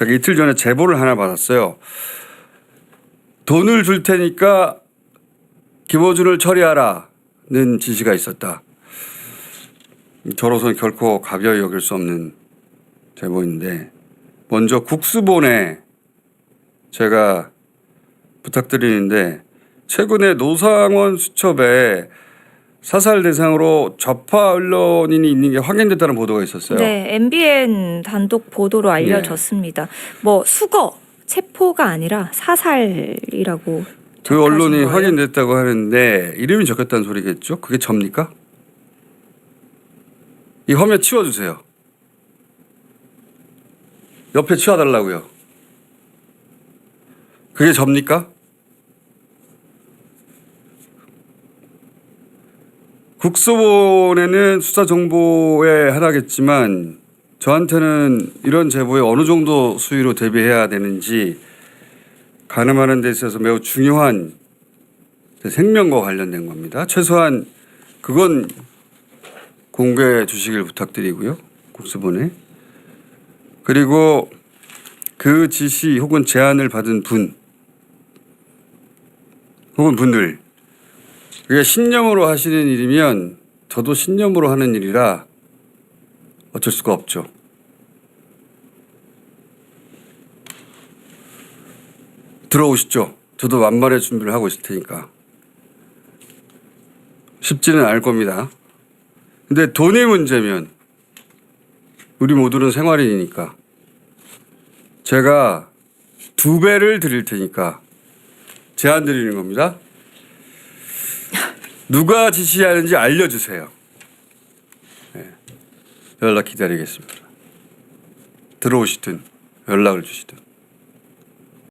제가 이틀 전에 제보를 하나 받았어요. 돈을 줄 테니까 김어준을 처리하라는 지시가 있었다. 저로서는 결코 가벼이 여길 수 없는 제보인데 먼저 국수본에 제가 부탁드리는데 최근에 노상원 수첩에 사살 대상으로 좌파 언론인이 있는 게 확인됐다는 보도가 있었어요. 네, MBN 단독 보도로 알려졌습니다. 뭐 수거, 체포가 아니라 사살이라고. 그 언론이 거예요. 확인됐다고 하는데 이름이 적혔다는 소리겠죠? 그게 접니까? 이 혐의 치워주세요. 옆에 치워달라고요. 그게 접니까? 국수본에는 수사 정보의 하나겠지만 저한테는 이런 제보에 어느 정도 수위로 대비해야 되는지 가늠하는 데 있어서 매우 중요한 생명과 관련된 겁니다. 최소한 그건 공개해 주시길 부탁드리고요. 국수본에. 그리고 그 지시 혹은 제안을 받은 분 혹은 분들 그게 신념으로 하시는 일이면 저도 신념으로 하는 일이라 어쩔 수가 없죠. 들어오시죠. 저도 만말의 준비를 하고 있을 테니까. 쉽지는 않을 겁니다. 근데 돈의 문제면 우리 모두는 생활인이니까 제가 두 배를 드릴 테니까 제안 드리는 겁니다. 누가 지시하는지 알려주세요. 네. 연락 기다리겠습니다. 들어오시든 연락을 주시든.